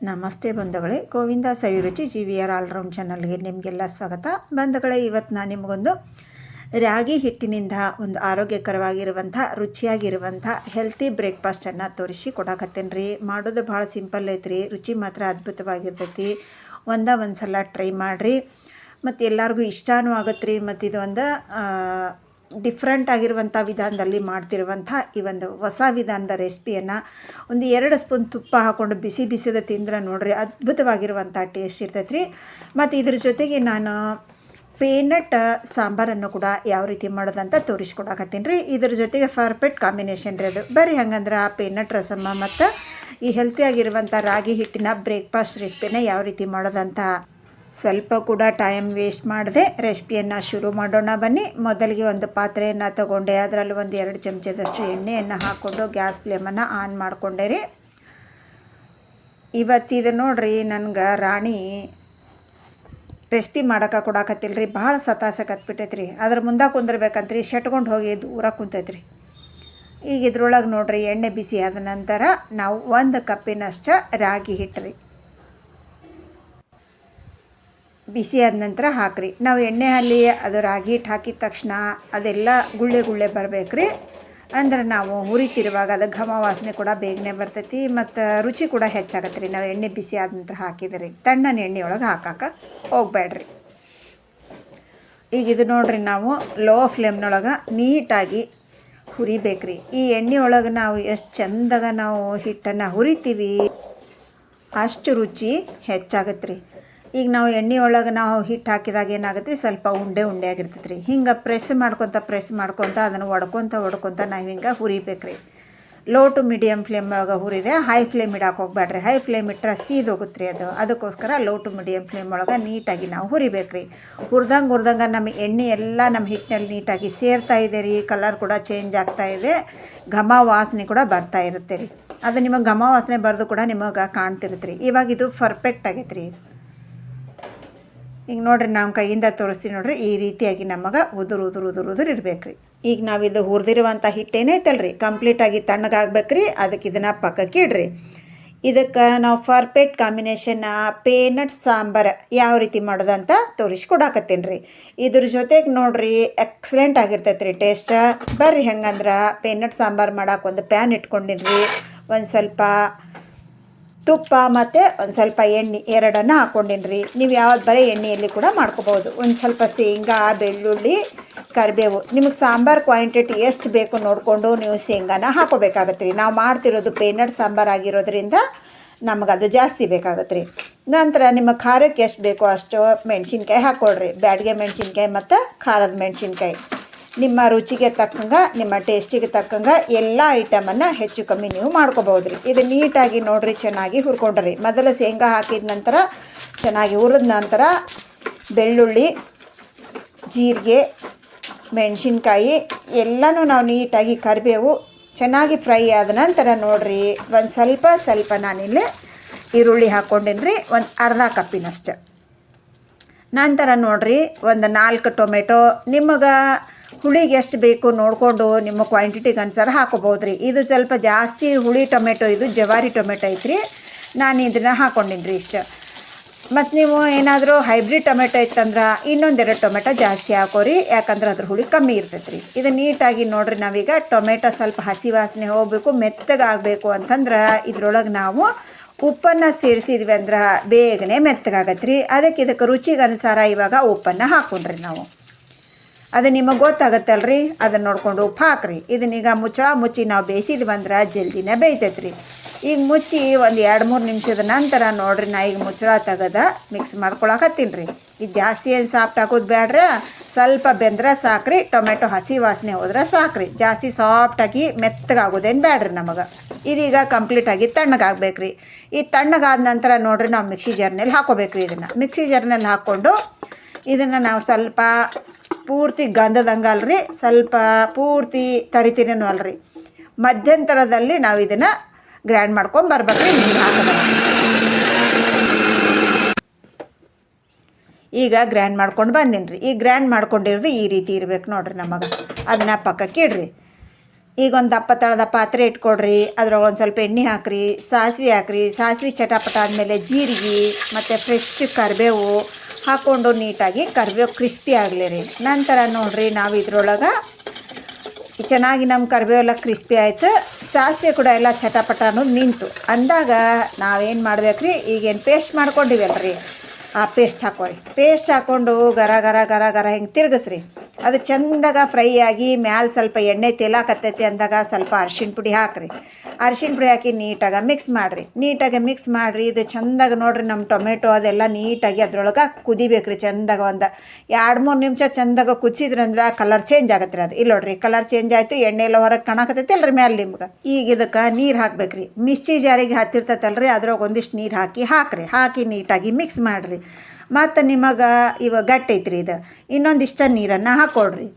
ನಮಸ್ತೆ ಬಂಧುಗಳೇ, ಗೋವಿಂದ ಸವಿರುಚಿ G V R all round ಚಾನಲ್ಗೆ ನಿಮಗೆಲ್ಲ ಸ್ವಾಗತ. ಬಂಧುಗಳೇ ಇವತ್ತು ನಾನು ನಿಮಗೊಂದು ರಾಗಿ ಹಿಟ್ಟಿನಿಂದ ಒಂದು ಆರೋಗ್ಯಕರವಾಗಿರುವಂಥ, ರುಚಿಯಾಗಿರುವಂಥ ಹೆಲ್ತಿ ಬ್ರೇಕ್ಫಾಸ್ಟನ್ನು ತೋರಿಸಿ ಕೊಡಕತ್ತೇನೆ ರೀ ಮಾಡೋದು ಭಾಳ ಸಿಂಪಲ್ ಐತ್ರಿ, ರುಚಿ ಮಾತ್ರ ಅದ್ಭುತವಾಗಿರ್ತೈತಿ. ಒಂದ ಒಂದು ಸಲ ಟ್ರೈ ಮಾಡಿರಿ. ಮತ್ತು ಎಲ್ಲರಿಗೂ ಇಷ್ಟನೂ ಆಗತ್ತೆ ರೀ ಮತ್ತು ಇದು ಒಂದು ಡಿಫ್ರೆಂಟ್ ಆಗಿರುವಂಥ ವಿಧಾನದಲ್ಲಿ ಮಾಡ್ತಿರುವಂಥ ಈ ಒಂದು ಹೊಸ ವಿಧಾನದ ರೆಸಿಪಿಯನ್ನು ಒಂದು ಎರಡು ಸ್ಪೂನ್ ತುಪ್ಪ ಹಾಕ್ಕೊಂಡು ಬಿಸಿ ಬಿಸಿದ ತಿಂದ್ರೆ ನೋಡ್ರಿ ಅದ್ಭುತವಾಗಿರುವಂಥ ಟೇಸ್ಟ್ ಇರ್ತೈತೆ ರೀ ಮತ್ತು ಇದ್ರ ಜೊತೆಗೆ ನಾನು ಪೇನಟ್ ಸಾಂಬಾರನ್ನು ಕೂಡ ಯಾವ ರೀತಿ ಮಾಡೋದಂತ ತೋರಿಸ್ಕೊಡಕತ್ತೀನಿ ರೀ. ಇದ್ರ ಜೊತೆಗೆ ಪರ್ಫೆಕ್ಟ್ ಕಾಂಬಿನೇಷನ್ ರೀ ಅದು. ಬರ್ರಿ ಹಂಗಂದ್ರೆ ಆ ಪೇನಟ್ ರಸಮ್ಮ ಮತ್ತು ಈ ಹೆಲ್ತಿಯಾಗಿರುವಂಥ ರಾಗಿ ಹಿಟ್ಟಿನ ಬ್ರೇಕ್ಫಾಸ್ಟ್ ರೆಸಿಪಿನ ಯಾವ ರೀತಿ ಮಾಡೋದಂತ ಸ್ವಲ್ಪ ಕೂಡ ಟೈಮ್ ವೇಸ್ಟ್ ಮಾಡದೆ ರೆಸಿಪಿಯನ್ನು ಶುರು ಮಾಡೋಣ ಬನ್ನಿ. ಮೊದಲಿಗೆ ಒಂದು ಪಾತ್ರೆಯನ್ನು ತಗೊಂಡೆ. ಅದರಲ್ಲಿ ಒಂದು ಎರಡು ಚಮಚದಷ್ಟು ಎಣ್ಣೆಯನ್ನು ಹಾಕ್ಕೊಂಡು ಗ್ಯಾಸ್ ಫ್ಲೇಮನ್ನು ಆನ್ ಮಾಡಿಕೊಂಡೆ ರೀ. ಇವತ್ತಿದು ನೋಡ್ರಿ ನನಗೆ ರಾಣಿ ರೆಸಿಪಿ ಮಾಡೋಕೆ ಕೊಡಾಕತ್ತಿಲ್ಲ ರೀ ಭಾಳ ಸತಾಸಕತ್ಬಿಟ್ಟೈತೆ ರೀ ಅದ್ರ ಮುಂದೆ ಕುಂದಿರ್ಬೇಕಂತ್ರಿ. ಶೆಟ್ಕೊಂಡು ಹೋಗಿ ದೂರ ಕುಂತೈತೆ ರೀ ಈಗ ಇದ್ರೊಳಗೆ ನೋಡ್ರಿ ಎಣ್ಣೆ ಬಿಸಿ ಆದ ನಂತರ ನಾವು ಒಂದು ಕಪ್ಪಿನಷ್ಟು ರಾಗಿ ಹಿಟ್ಟು ರೀ ಬಿಸಿ ಆದ ನಂತರ ಹಾಕ್ರಿ. ನಾವು ಎಣ್ಣೆ ಅಲ್ಲಿ ಅದು ರಾಗಿ ಹಿಟ್ಟು ಹಾಕಿದ ತಕ್ಷಣ ಅದೆಲ್ಲ ಗುಳ್ಳೆ ಗುಳ್ಳೆ ಬರ್ಬೇಕ್ರಿ. ಅಂದ್ರೆ ನಾವು ಹುರಿತಿರುವಾಗ ಅದು ಘಮ ವಾಸನೆ ಕೂಡ ಬೇಗನೆ ಬರ್ತೈತಿ ಮತ್ತು ರುಚಿ ಕೂಡ ಹೆಚ್ಚಾಗತ್ತೆ ರೀ ನಾವು ಎಣ್ಣೆ ಬಿಸಿ ಆದ ನಂತರ ಹಾಕಿದ್ರಿ. ತಣ್ಣನ ಎಣ್ಣೆ ಒಳಗೆ ಹಾಕಕ್ಕೆ ಹೋಗ್ಬೇಡ್ರಿ ಈಗ ಇದು ನೋಡ್ರಿ ನಾವು ಲೋ ಫ್ಲೇಮ್ನೊಳಗೆ ನೀಟಾಗಿ ಹುರಿಬೇಕ್ರಿ. ಈ ಎಣ್ಣೆ ಒಳಗೆ ನಾವು ಎಷ್ಟು ಚಂದಾಗ ನಾವು ಹಿಟ್ಟನ್ನು ಹುರಿತೀವಿ, ಅಷ್ಟು ರುಚಿ ಹೆಚ್ಚಾಗತ್ತೆ ರೀ ಈಗ ನಾವು ಎಣ್ಣೆ ಒಳಗೆ ನಾವು ಹಿಟ್ಟು ಹಾಕಿದಾಗ ಏನಾಗುತ್ತೆ ರೀ ಸ್ವಲ್ಪ ಉಂಡೆ ಉಂಡೆ ಆಗಿರ್ತೈತೆ ರೀ ಹಿಂಗೆ ಪ್ರೆಸ್ ಮಾಡ್ಕೊತ ಪ್ರೆಸ್ ಮಾಡ್ಕೊತ ಅದನ್ನು ಒಡ್ಕೊತ ಒಡ್ಕೊತ ನಾವು ಹಿಂಗೆ ಹುರಿಬೇಕು ರೀ ಲೋ ಟು ಮೀಡಿಯಮ್ ಫ್ಲೇಮ್ ಒಳಗೆ ಹುರಿದೆ ಹೈ ಫ್ಲೇಮ್ ಇಡಕ್ಕೆ ಹೋಗ್ಬೇಡ್ರಿ ಹೈ ಫ್ಲೇಮ್ ಇಟ್ಟರೆ ಸೀದೋಗುತ್ತೆ ರೀ ಅದು. ಅದಕ್ಕೋಸ್ಕರ ಲೋ ಟು ಮೀಡಿಯಮ್ ಫ್ಲೇಮ್ ಒಳಗೆ ನೀಟಾಗಿ ನಾವು ಹುರಿಬೇಕು ರೀ ಹುರ್ದಂಗೆ ಹುರ್ದಂಗೆ ನಮ್ಮ ಎಣ್ಣೆ ಎಲ್ಲ ನಮ್ಮ ಹಿಟ್ಟಿನಲ್ಲಿ ನೀಟಾಗಿ ಸೇರ್ತಾ ಇದೆ ರೀ. ಕಲರ್ ಕೂಡ ಚೇಂಜ್ ಆಗ್ತಾ ಇದೆ. ಘಮ ವಾಸನೆ ಕೂಡ ಬರ್ತಾ ಇರುತ್ತೆ ರೀ. ಅದು ನಿಮಗೆ ಘಮ ವಾಸನೆ ಬರೆದು ಕೂಡ ನಿಮಗೆ ಕಾಣ್ತಿರುತ್ತೆ ರೀ ಇವಾಗ ಇದು ಪರ್ಫೆಕ್ಟ್ ಆಗೈತೆ ರೀ ಈಗ ನೋಡ್ರಿ ನಾವು ಕೈಯಿಂದ ತೋರಿಸ್ತೀವಿ ನೋಡ್ರಿ, ಈ ರೀತಿಯಾಗಿ ನಮಗೆ ಉದುರು ಉದುರು ಉದುರು ಉದುರು ಈಗ ನಾವು ಇದು ಹುರಿದಿರುವಂಥ ಹಿಟ್ಟೇನೈತಲ್ಲ ರೀ ಕಂಪ್ಲೀಟಾಗಿ ತಣ್ಣಗಾಗ್ಬೇಕು ರೀ ಅದಕ್ಕೆ ಇದನ್ನು ಪಕ್ಕಕ್ಕೆ ಇಡ್ರಿ. ಇದಕ್ಕೆ ನಾವು ಫರ್ಪೆಟ್ ಕಾಂಬಿನೇಷನ್ ಪೇನಟ್ ಸಾಂಬಾರು ಯಾವ ರೀತಿ ಮಾಡೋದಂತ ತೋರಿಸ್ಕೊಡಾಕತ್ತೀನಿ ರೀ ಇದ್ರ ಜೊತೆಗೆ ನೋಡ್ರಿ ಎಕ್ಸಲೆಂಟ್ ಆಗಿರ್ತೈತೆ ರೀ ಟೇಸ್ಟ ಬರ್ರಿ ಹೆಂಗಂದ್ರೆ, ಪೇನಟ್ ಸಾಂಬಾರು ಮಾಡೋಕೆ ಒಂದು ಪ್ಯಾನ್ ಇಟ್ಕೊಂಡಿನಿ ರೀ ಒಂದು ಸ್ವಲ್ಪ ತುಪ್ಪ ಮತ್ತು ಒಂದು ಸ್ವಲ್ಪ ಎಣ್ಣೆ ಎರಡನ್ನು ಹಾಕ್ಕೊಂಡಿನಿ ರೀ ನೀವು ಯಾವ್ದು ಬರೀ ಎಣ್ಣೆಯಲ್ಲಿ ಕೂಡ ಮಾಡ್ಕೋಬೋದು ಒಂದು ಸ್ವಲ್ಪ ಶೇಂಗಾ, ಬೆಳ್ಳುಳ್ಳಿ, ಕರಿಬೇವು. ನಿಮಗೆ ಸಾಂಬಾರು ಕ್ವಾಂಟಿಟಿ ಎಷ್ಟು ಬೇಕು ನೋಡಿಕೊಂಡು ನೀವು ಶೇಂಗಾನ ಹಾಕೋಬೇಕಾಗತ್ತೆ ರೀ ನಾವು ಮಾಡ್ತಿರೋದು ಪೇನಟ್ ಸಾಂಬಾರು ಆಗಿರೋದ್ರಿಂದ ನಮಗೆ ಅದು ಜಾಸ್ತಿ ಬೇಕಾಗತ್ತೆ ರೀ ನಂತರ ನಿಮ್ಮ ಖಾರಕ್ಕೆ ಎಷ್ಟು ಬೇಕೋ ಅಷ್ಟು ಮೆಣಸಿನ್ಕಾಯಿ ಹಾಕ್ಕೊಡ್ರಿ ಬ್ಯಾಡಿಗೆ ಮೆಣಸಿನ್ಕಾಯಿ ಮತ್ತು ಖಾರದ ಮೆಣಸಿನ್ಕಾಯಿ. ನಿಮ್ಮ ರುಚಿಗೆ ತಕ್ಕಂಗೆ, ನಿಮ್ಮ ಟೇಸ್ಟಿಗೆ ತಕ್ಕಂಗೆ ಎಲ್ಲ ಐಟಮನ್ನು ಹೆಚ್ಚು ಕಮ್ಮಿ ನೀವು ಮಾಡ್ಕೋಬೋದು ರೀ ಇದು ನೀಟಾಗಿ ನೋಡಿರಿ, ಚೆನ್ನಾಗಿ ಹುರ್ಕೊಂಡ್ರಿ. ಮೊದಲು ಶೇಂಗಾ ಹಾಕಿದ ನಂತರ, ಚೆನ್ನಾಗಿ ಹುರಿದ ನಂತರ ಬೆಳ್ಳುಳ್ಳಿ, ಜೀರಿಗೆ, ಮೆಣಸಿನ್ಕಾಯಿ ಎಲ್ಲನೂ ನಾವು ನೀಟಾಗಿ ಕರಿಬೇವು ಚೆನ್ನಾಗಿ ಫ್ರೈ ಆದ ನಂತರ ನೋಡಿರಿ, ಒಂದು ಸ್ವಲ್ಪ ಸ್ವಲ್ಪ ನಾನಿಲ್ಲಿ ಈರುಳ್ಳಿ ಹಾಕ್ಕೊಂಡಿನಿ ರೀ ಒಂದು ಅರ್ಧ ಕಪ್ಪಿನಷ್ಟು. ನಂತರ ನೋಡಿರಿ, ಒಂದು ನಾಲ್ಕು ಟೊಮೆಟೊ, ನಿಮಗೆ ಹುಳಿಗೆ ಎಷ್ಟು ಬೇಕು ನೋಡಿಕೊಂಡು ನಿಮ್ಮ ಕ್ವಾಂಟಿಟಿಗೆ ಅನುಸಾರ ಹಾಕೋಬೋದು ರೀ. ಇದು ಸ್ವಲ್ಪ ಜಾಸ್ತಿ ಹುಳಿ ಟೊಮೆಟೊ, ಇದು ಜವಾರಿ ಟೊಮೆಟೊ ಐತ್ರಿ. ನಾನು ಇದನ್ನ ಹಾಕ್ಕೊಂಡಿನಿ ರೀ ಇಷ್ಟು. ಮತ್ತು ನೀವು ಏನಾದರೂ ಹೈಬ್ರಿಡ್ ಟೊಮೆಟೊ ಇತ್ತಂದ್ರೆ ಇನ್ನೊಂದೆರಡು ಟೊಮೆಟೊ ಜಾಸ್ತಿ ಹಾಕೋರಿ. ಯಾಕಂದ್ರೆ ಅದ್ರ ಹುಳಿ ಕಮ್ಮಿ ಇರ್ತೈತೆ ರೀ ಇದು ನೀಟಾಗಿ ನೋಡ್ರಿ ನಾವೀಗ ಟೊಮೆಟೊ ಸ್ವಲ್ಪ ಹಸಿ ವಾಸನೆ ಹೋಗಬೇಕು ಮೆತ್ತಗಾಗಬೇಕು ಅಂತಂದ್ರೆ ಇದ್ರೊಳಗೆ ನಾವು ಉಪ್ಪನ್ನು ಸೇರಿಸಿದ್ವಿ ಅಂದ್ರೆ ಬೇಗನೆ ಮೆತ್ತಗಾಗತ್ತೆ ರೀ ಅದಕ್ಕೆ ಇದಕ್ಕೆ ರುಚಿಗೆ ಅನುಸಾರ ಇವಾಗ ಉಪ್ಪನ್ನು ಹಾಕೊಂಡ್ರಿ ನಾವು. ಅದು ನಿಮಗೆ ಗೊತ್ತಾಗತ್ತಲ್ರಿ? ಅದನ್ನು ನೋಡ್ಕೊಂಡು ಉಪ್ಪು ಹಾಕ್ರಿ ಇದನ್ನೀಗ ಮುಚ್ಚಳ ಮುಚ್ಚಿ ನಾವು ಬೇಯಿಸಿದ್ವಿ ಅಂದ್ರೆ ಜಲ್ದಿನೇ ಬೇಯ್ತೈತೆ ರೀ ಈಗ ಮುಚ್ಚಿ ಒಂದು ಎರಡು, ಮೂರು ನಿಮಿಷದ ನಂತರ ನೋಡ್ರಿ ನಾ ಈಗ ಮುಚ್ಚಳ ತೆಗೆದ ಮಿಕ್ಸ್ ಮಾಡ್ಕೊಳಕತ್ತೀನಿ ರೀ. ಇದು ಜಾಸ್ತಿ ಏನು ಸಾಫ್ಟ್ ಹಾಕೋದು ಬೇಡ್ರ ಸ್ವಲ್ಪ ಬೆಂದ್ರೆ ಸಾಕ್ರಿ, ಟೊಮೆಟೊ ಹಸಿ ವಾಸನೆ ಹೋದ್ರೆ ಸಾಕ್ರಿ. ಜಾಸ್ತಿ ಸಾಫ್ಟಾಗಿ ಮೆತ್ತಗಾಗೋದೇನು ಬೇಡ್ರಿ ನಮಗೆ. ಇದೀಗ ಕಂಪ್ಲೀಟಾಗಿ ತಣ್ಣಗಾಗಬೇಕು ರೀ ಈ ತಣ್ಣಗಾದ ನಂತರ ನೋಡ್ರಿ ನಾವು ಮಿಕ್ಸಿ ಜರ್ನಲ್ಲಿ ಹಾಕೋಬೇಕು ರೀ ಇದನ್ನು. ಮಿಕ್ಸಿ ಜರ್ನಲ್ಲಿ ಹಾಕ್ಕೊಂಡು ಇದನ್ನು ನಾವು ಸ್ವಲ್ಪ ಪೂರ್ತಿ ಗಂಧದಂಗೆ ಅಲ್ರಿ ಸ್ವಲ್ಪ ಪೂರ್ತಿ ತರಿತೀನೇನು ಅಲ್ರಿ. ಮಧ್ಯಂತರದಲ್ಲಿ ನಾವು ಇದನ್ನು ಗ್ರ್ಯಾಂಡ್ ಮಾಡ್ಕೊಂಡು ಬರ್ಬೇಕ್ರಿ. ಈಗ ಗ್ರ್ಯಾಂಡ್ ಮಾಡ್ಕೊಂಡು ಬಂದೀನಿ ರೀ ಈ ಗ್ರ್ಯಾಂಡ್ ಮಾಡ್ಕೊಂಡಿರೋದು ಈ ರೀತಿ ಇರ್ಬೇಕು ನೋಡ್ರಿ ನಮಗೆ. ಅದನ್ನ ಪಕ್ಕಕ್ಕೆ ಇಡ್ರಿ. ಈಗ ಒಂದು ದಪ್ಪ ತಳದ ಪಾತ್ರೆ ಇಟ್ಕೊಡ್ರಿ. ಅದ್ರೊಳಗೆ ಒಂದು ಸ್ವಲ್ಪ ಎಣ್ಣೆ ಹಾಕ್ರಿ, ಸಾಸಿವೆ ಹಾಕ್ರಿ. ಸಾಸಿವೆ ಚಟಾಪಟ ಆದಮೇಲೆ ಜೀರಿಗೆ, ಮತ್ತು ಫ್ರೆಶ್ ಕರಿಬೇವು ಹಾಕ್ಕೊಂಡು ನೀಟಾಗಿ ಕರಿಬೇವು ಕ್ರಿಸ್ಪಿ ಆಗಲಿ ರೀ. ನಂತರ ನೋಡಿರಿ ನಾವು ಇದ್ರೊಳಗೆ ಚೆನ್ನಾಗಿ ನಮ್ಮ ಕರಿಬೇವೆಲ್ಲ ಕ್ರಿಸ್ಪಿ ಆಯಿತು. ಸಾಸಿವೆ ಕೂಡ ಎಲ್ಲ ಚಟಪಟ ನಿಂತು. ಅಂದಾಗ ನಾವೇನು ಮಾಡ್ಬೇಕು ರೀ ಈಗೇನು ಪೇಸ್ಟ್ ಮಾಡ್ಕೊಂಡಿವಲ್ಲ ರೀ ಆ ಪೇಸ್ಟ್ ಹಾಕೋರಿ ಪೇಸ್ಟ್ ಹಾಕ್ಕೊಂಡು ಗರ ಗರ ಗರ ಗರ ಹಿಂಗೆ ತಿರುಗಿಸ್ರಿ. ಅದು ಚಂದಾಗ ಫ್ರೈ ಆಗಿ ಮ್ಯಾಲೆ ಸ್ವಲ್ಪ ಎಣ್ಣೆ ತೇಲಾಕತ್ತೈತಿ ಅಂದಾಗ ಸ್ವಲ್ಪ ಅರ್ಶಿಣ ಪುಡಿ ಹಾಕ್ರಿ. ಅರ್ಶಿಣ ಪುಡಿ ಹಾಕಿ ನೀಟಾಗಿ ಮಿಕ್ಸ್ ಮಾಡಿರಿ. ನೀಟಾಗಿ ಮಿಕ್ಸ್ ಮಾಡಿರಿ, ಇದು ಚಂದಾಗ ನೋಡಿರಿ ನಮ್ಮ ಟೊಮೆಟೊ ಅದೆಲ್ಲ ನೀಟಾಗಿ ಅದ್ರೊಳಗೆ ಕುದಿಬೇಕ್ರಿ ಚಂದಾಗ ಒಂದು ಎರಡು ಮೂರು ನಿಮಿಷ ಚಂದಾಗ ಕುದಿಸಿದ್ರಂದ್ರೆ ಕಲರ್ ಚೇಂಜ್ ಆಗತ್ತೆ ರೀ ಅದು. ಇಲ್ಲಿ ನೋಡ್ರಿ ಕಲರ್ ಚೇಂಜ್ ಆಯಿತು, ಎಣ್ಣೆ ಎಲ್ಲ ಹೊರಗೆ ಕಾಣಕತ್ತೈತಿ ಅಲ್ರಿ ಮ್ಯಾಲೆ ನಿಮ್ಗೆ. ಈಗ ಇದಕ್ಕೆ ನೀರು ಹಾಕ್ಬೇಕ್ರಿ. ಮಿರ್ಚಿ ಜಾರಿಗೆ ಹತ್ತಿರ್ತೈತಲ್ರಿ ಅದ್ರಾಗ ಒಂದಿಷ್ಟು ನೀರು ಹಾಕಿ ಹಾಕ್ರಿ. ಹಾಕಿ ನೀಟಾಗಿ ಮಿಕ್ಸ್ ಮಾಡಿರಿ. ಮತ್ತು ನಿಮಗೆ ಇವಾಗ ಗಟ್ಟಿ ಐತ್ರಿ ಇದು. ಇನ್ನೊಂದಿಷ್ಟ ನೀರನ್ನು ಹಾಕ್ಕೊಡ್ರಿ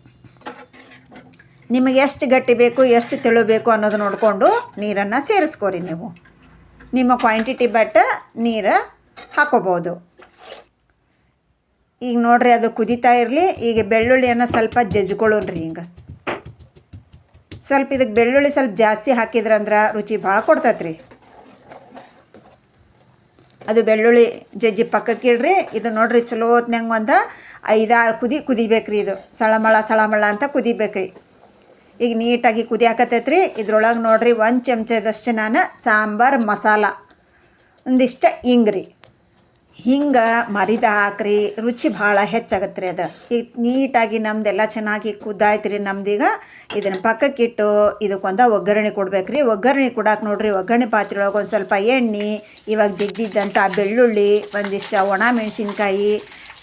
ನಿಮಗೆ ಎಷ್ಟು ಗಟ್ಟಿ ಬೇಕು, ಎಷ್ಟು ತೆಳು ಬೇಕು ಅನ್ನೋದು ನೋಡಿಕೊಂಡು ನೀರನ್ನು ಸೇರಿಸ್ಕೊರಿ ನೀವು. ನಿಮ್ಮ ಕ್ವಾಂಟಿಟಿ ಬಟ್ಟ ನೀರು ಹಾಕೋಬೋದು. ಈಗ ನೋಡ್ರಿ ಅದು ಕುದೀತಾ ಇರಲಿ, ಈಗ ಬೆಳ್ಳುಳ್ಳಿಯನ್ನು ಸ್ವಲ್ಪ ಜಜ್ಕೊಳ್ಳೋಣ್ರಿ ಹಿಂಗೆ ಸ್ವಲ್ಪ ಇದಕ್ಕೆ ಬೆಳ್ಳುಳ್ಳಿ ಸ್ವಲ್ಪ ಜಾಸ್ತಿ ಹಾಕಿದ್ರಂದ್ರೆ ರುಚಿ ಭಾಳ ಕೊಡ್ತೈತೆ ರೀ ಅದು ಬೆಳ್ಳುಳ್ಳಿ ಜಜ್ಜಿ ಪಕ್ಕಕ್ಕೆ ಇಡ್ರಿ, ಇದು ನೋಡ್ರಿ ಚಲೋ ಹೊತ್ನಂಗೆ ಒಂದು ಐದಾರು ಕುದಿ ಕುದಿಬೇಕ್ರಿ ಇದು. ಸಳಮಳ ಸಳಮಳ ಅಂತ ಕುದಿಬೇಕ್ರಿ. ಈಗ ನೀಟಾಗಿ ಕುದಿಯಾಕತ್ತೈತ್ರಿ. ಇದ್ರೊಳಗೆ ನೋಡ್ರಿ ಒಂದು ಚಮಚದಷ್ಟು ನಾನು ಸಾಂಬಾರು ಮಸಾಲ. ಒಂದಿಷ್ಟ ಹಿಂಗ್ರಿ. ಹಿಂಗೆ ಮರಿದ ಹಾಕ್ರಿ. ರುಚಿ ಭಾಳ ಹೆಚ್ಚಾಗತ್ತೆ ರೀ ಅದು. ಈಗ ನೀಟಾಗಿ ನಮ್ದೆಲ್ಲ ಚೆನ್ನಾಗಿ ಕುದ್ದಾಯ್ತು ರೀ ನಮ್ದೀಗ. ಇದನ್ನು ಪಕ್ಕಕ್ಕಿಟ್ಟು ಇದಕ್ಕೊಂದು ಒಗ್ಗರಣೆ ಕೊಡ್ಬೇಕು ರೀ ಒಗ್ಗರಣೆ ಕೊಡಾಕೆ ನೋಡ್ರಿ, ಒಗ್ಗರಣೆ ಪಾತ್ರೆ ಒಳಗೆ ಒಂದು ಸ್ವಲ್ಪ ಎಣ್ಣೆ, ಇವಾಗ ಜಿಜ್ಜಿದ್ದಂಥ ಬೆಳ್ಳುಳ್ಳಿ, ಒಂದಿಷ್ಟು ಒಣ ಮೆಣಸಿನ್ಕಾಯಿ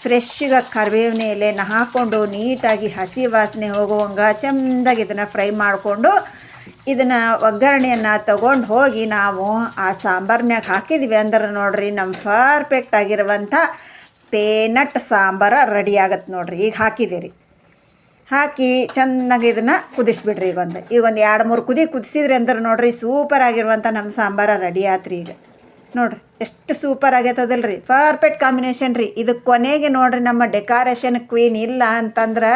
ಫ್ರೆಶ್ಗೆ ಕರಿಬೇವಿನ ಎಲೆನ ಹಾಕ್ಕೊಂಡು ನೀಟಾಗಿ ಹಸಿ ವಾಸನೆ ಹೋಗುವಂಗ ಚೆಂದಾಗಿ ಇದನ್ನು ಫ್ರೈ ಮಾಡಿಕೊಂಡು ಇದನ್ನು ಒಗ್ಗರಣೆಯನ್ನು ತಗೊಂಡು ಹೋಗಿ ನಾವು ಆ ಸಾಂಬಾರ್ನ್ಯಾಗ ಹಾಕಿದ್ವಿ. ಅಂದ್ರೆ ನೋಡ್ರಿ ನಮ್ಮ ಪರ್ಫೆಕ್ಟ್ ಆಗಿರುವಂಥ ಪೇನಟ್ ಸಾಂಬಾರ ರೆಡಿ ಆಗತ್ತೆ ನೋಡ್ರಿ. ಈಗ ಹಾಕಿದ್ದೀರಿ ಹಾಕಿ ಚೆನ್ನಾಗಿ ಇದನ್ನು ಕುದಿಸ್ಬಿಡ್ರಿ ಈಗ ಈಗೊಂದು ಈಗ ಒಂದು ಎರಡು ಮೂರು ಕುದಿ ಕುದಿಸಿದ್ರಿ ಅಂದ್ರೆ ನೋಡ್ರಿ ಸೂಪರ್ ಆಗಿರುವಂಥ ನಮ್ಮ ಸಾಂಬಾರ ರೆಡಿ ಆತ್ರಿ ಈಗ. ನೋಡ್ರಿ, ಎಷ್ಟು ಸೂಪರ್ ಆಗೈತದಲ್ಲ ರೀ ಪರ್ಫೆಕ್ಟ್ ಕಾಂಬಿನೇಷನ್ ರೀ. ಇದು ಕೊನೆಗೆ ನೋಡ್ರಿ ನಮ್ಮ ಡೆಕೋರೇಷನ್ ಕ್ವೀನ್ ಇಲ್ಲ ಅಂತಂದ್ರೆ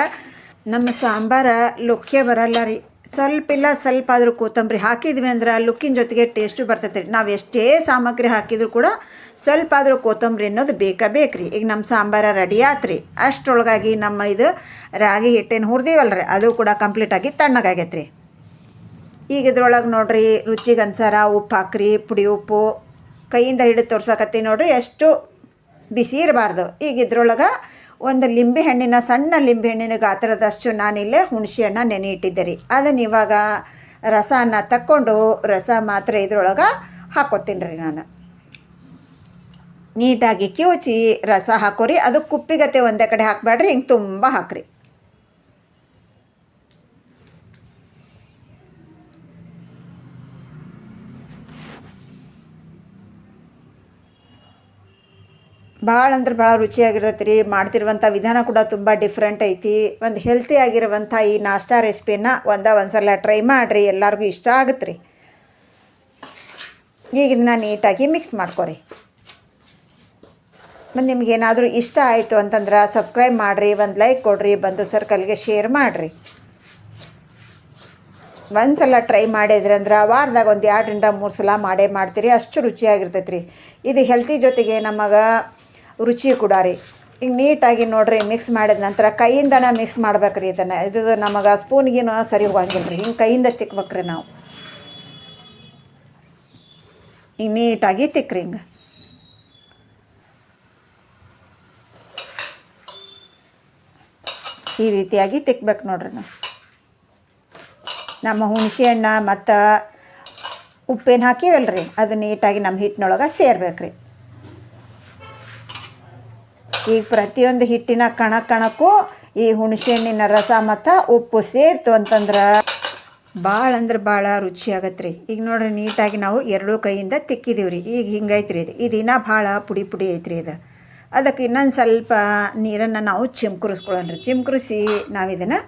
ನಮ್ಮ ಸಾಂಬಾರ ಲುಕ್ಕೇ ಬರಲ್ಲ ರೀ. ಸ್ವಲ್ಪ ಇಲ್ಲ, ಸ್ವಲ್ಪ ಆದರೂ ಕೊತ್ತಂಬರಿ ಹಾಕಿದ್ವಿ ಅಂದ್ರೆ ಲುಕ್ಕಿನ ಜೊತೆಗೆ ಟೇಸ್ಟು ಬರ್ತೈತೆ ರೀ ನಾವು ಎಷ್ಟೇ ಸಾಮಗ್ರಿ ಹಾಕಿದ್ರು ಕೂಡ ಸ್ವಲ್ಪ ಆದರೂ ಕೊತ್ತಂಬರಿ ಅನ್ನೋದು ಬೇಕಾ ಬೇಕ್ರಿ. ಈಗ ನಮ್ಮ ಸಾಂಬಾರ ರೆಡಿ ಆತ್ರಿ. ಅಷ್ಟರೊಳಗಾಗಿ ನಮ್ಮ ಇದು ರಾಗಿ ಹಿಟ್ಟೇನು ಹುರಿದೀವಲ್ಲ ರೀ ಅದು ಕೂಡ ಕಂಪ್ಲೀಟಾಗಿ ತಣ್ಣಗಾಗೈತೆ ರೀ ಈಗ ಇದ್ರೊಳಗೆ ನೋಡ್ರಿ ರುಚಿಗೆ ಅನ್ಸಾರ ಉಪ್ಪು ಹಾಕ್ರಿ, ಪುಡಿ ಉಪ್ಪು. ಕೈಯಿಂದ ಹಿಡಿದು ತೋರ್ಸಕತ್ತಿ ನೋಡ್ರಿ, ಎಷ್ಟು ಬಿಸಿ ಇರಬಾರ್ದು. ಈಗ ಇದ್ರೊಳಗೆ ಒಂದು ಲಿಂಬೆ ಹಣ್ಣಿನ ಸಣ್ಣ ಲಿಂಬೆ ಹಣ್ಣಿನ ಗಾತ್ರದಷ್ಟು ನಾನಿಲ್ಲೇ ಹುಣಸೆ ಹಣ್ಣ ನೆನೆ ಇಟ್ಟಿದ್ದೆ ರೀ ಅದನ್ನು ಇವಾಗ ರಸನ ತಕ್ಕೊಂಡು ರಸ ಮಾತ್ರ ಇದ್ರೊಳಗೆ ಹಾಕೋತೀನಿ ರೀ ನಾನು. ನೀಟಾಗಿ ಕಿವುಚಿ ರಸ ಹಾಕೋರಿ, ಅದು ಕುಪ್ಪಿಗತ್ತೆ ಒಂದೇ ಕಡೆ ಹಾಕಬೇಡ್ರಿ, ಹಿಂಗೆ ತುಂಬ ಹಾಕ್ರಿ. ಭಾಳ ಅಂದ್ರೆ ಭಾಳ ರುಚಿಯಾಗಿರ್ತೈತೆ ರೀ ಮಾಡ್ತಿರುವಂಥ ವಿಧಾನ ಕೂಡ ತುಂಬ ಡಿಫ್ರೆಂಟ್ ಐತಿ. ಒಂದು ಹೆಲ್ತಿ ಆಗಿರುವಂಥ ಈ ನಾಷ್ಟಾ ರೆಸಿಪಿನ ಒಂದ ಒಂದು ಸಲ ಟ್ರೈ ಮಾಡಿರಿ. ಎಲ್ಲರಿಗೂ ಇಷ್ಟ ಆಗುತ್ತೆ ರೀ ಈಗ ಇದನ್ನ ನೀಟಾಗಿ ಮಿಕ್ಸ್ ಮಾಡ್ಕೊರಿ. ಮತ್ತು ನಿಮ್ಗೇನಾದರೂ ಇಷ್ಟ ಆಯಿತು ಅಂತಂದ್ರೆ ಸಬ್ಸ್ಕ್ರೈಬ್ ಮಾಡಿರಿ. ಒಂದು ಲೈಕ್ ಕೊಡಿರಿ. ಬಂದು ಸರ್ಕಲ್ಗೆ ಶೇರ್ ಮಾಡಿರಿ. ಒಂದು ಸಲ ಟ್ರೈ ಮಾಡಿದ್ರಿ ಅಂದ್ರೆ ವಾರದಾಗ ಒಂದು ಎರಡರಿಂದ ಮೂರು ಸಲ ಮಾಡೇ ಮಾಡ್ತೀರಿ. ಅಷ್ಟು ರುಚಿಯಾಗಿರ್ತೈತೆ ರೀ ಇದು ಹೆಲ್ತಿ ಜೊತೆಗೆ ನಮಗೆ ರುಚಿ ಕೂಡ ರೀ ಈಗ ನೀಟಾಗಿ ನೋಡ್ರಿ ಮಿಕ್ಸ್ ಮಾಡಿದ ನಂತರ ಕೈಯಿಂದನೇ ಮಿಕ್ಸ್ ಮಾಡ್ಬೇಕ್ರಿ ಇದನ್ನು. ಇದು ನಮಗೆ ಸ್ಪೂನ್ಗಿನೂ ಸರಿ ಹೋಗಂಗಿಲ್ಲ ರೀ ಹಿಂಗೆ ಕೈಯಿಂದ ತಿಕ್ಬೇಕ್ರಿ ನಾವು. ಈಗ ನೀಟಾಗಿ ತಿಕ್ಕ್ರಿ ಹಿಂಗೆ. ಈ ರೀತಿಯಾಗಿ ತಿಕ್ಬೇಕು ನೋಡ್ರಿ ನಾವು. ನಮ್ಮ ಹುಣಸೆ ಹಣ್ಣ ಮತ್ತು ಉಪ್ಪೇನು ಹಾಕಿವಲ್ರಿ. ಅದು ನೀಟಾಗಿ ನಮ್ಮ ಹಿಟ್ಟಿನೊಳಗೆ ಸೇರ್ಬೇಕು ರೀ ಈಗ ಪ್ರತಿಯೊಂದು ಹಿಟ್ಟಿನ ಕಣ ಕಣಕ್ಕೂ ಈ ಹುಣಸೆಹಣ್ಣಿನ ರಸ ಮತ್ತು ಉಪ್ಪು ಸೇರ್ತು ಅಂತಂದ್ರೆ ಭಾಳ ಅಂದ್ರೆ ಭಾಳ ರುಚಿ ಆಗತ್ತೆ ರೀ ಈಗ ನೋಡ್ರಿ ನೀಟಾಗಿ ನಾವು ಎರಡೂ ಕೈಯಿಂದ ತಿಕ್ಕಿದೀವಿ ರೀ ಈಗ ಹಿಂಗೈತೆ ರೀ ಇದು ಇದಿನ ಭಾಳ ಪುಡಿ ಪುಡಿ ಐತ್ರಿ ಇದು. ಅದಕ್ಕೆ ಇನ್ನೊಂದು ಸ್ವಲ್ಪ ನೀರನ್ನು ನಾವು ಚಿಮ್ಕುರಿಸ್ಕೊಳ್ಳೋಣ ರೀ ಚಿಮ್ಕುರಿಸಿ ನಾವು ಇದನ್ನು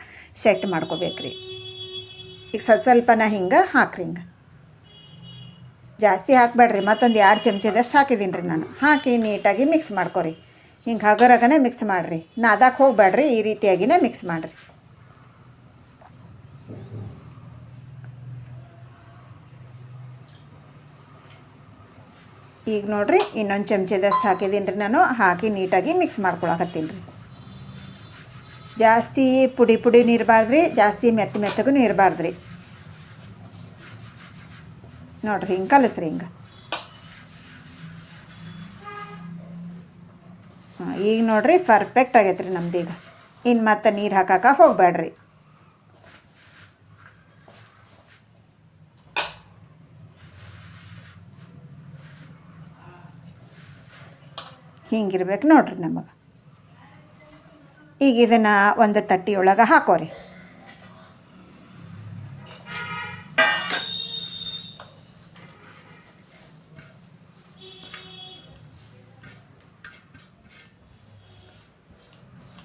ಸೆಟ್ ಮಾಡ್ಕೋಬೇಕು ರೀ ಈಗ ಸ್ವಲ್ಪ ಸ್ವಲ್ಪನ ಹಿಂಗೆ ಹಾಕ್ರಿ ಹಿಂಗೆ. ಜಾಸ್ತಿ ಹಾಕಬೇಡ್ರಿ. ಮತ್ತೊಂದು ಎರಡು ಚಮಚದಷ್ಟು ಹಾಕಿದ್ದೀನಿ ರೀ ನಾನು. ಹಾಕಿ ನೀಟಾಗಿ ಮಿಕ್ಸ್ ಮಾಡ್ಕೊರಿ. ಹಿಂಗೆ ಹಗರಾಗನೇ ಮಿಕ್ಸ್ ಮಾಡಿರಿ. ನಾದಕ್ಕೆ ಹೋಗ್ಬೇಡ್ರಿ, ಈ ರೀತಿಯಾಗಿನೇ ಮಿಕ್ಸ್ ಮಾಡಿರಿ. ಈಗ ನೋಡಿರಿ, ಇನ್ನೊಂದು ಚಮಚದಷ್ಟು ಹಾಕಿದ್ದೀನಿ ರೀ ನಾನು. ಹಾಕಿ ನೀಟಾಗಿ ಮಿಕ್ಸ್ ಮಾಡ್ಕೊಳಕತ್ತೀನಿ. ರೀ ಜಾಸ್ತಿ ಪುಡಿ ಪುಡಿ ನೀರಬಾರ್ದ್ರಿ ಜಾಸ್ತಿ ಮೆತ್ತ ಮೆತ್ತಗೂ ನೀರಬಾರ್ದ್ರಿ ನೋಡಿರಿ, ಹಿಂಗೆ ಕಲಸ್ರಿ ಹಿಂಗೆ. ಹಾಂ, ಈಗ ನೋಡ್ರಿ ಪರ್ಫೆಕ್ಟ್ ಆಗೈತೆ ರೀ ನಮ್ದು ಈಗ. ಇನ್ನು ಮತ್ತೆ ನೀರು ಹಾಕಕ್ಕೆ ಹೋಗಬೇಡ್ರಿ ಹಿಂಗಿರ್ಬೇಕು ನೋಡ್ರಿ ನಮಗೆ. ಈಗ ಇದನ್ನು ಒಂದು ತಟ್ಟಿ ಒಳಗೆ ಹಾಕೋರಿ.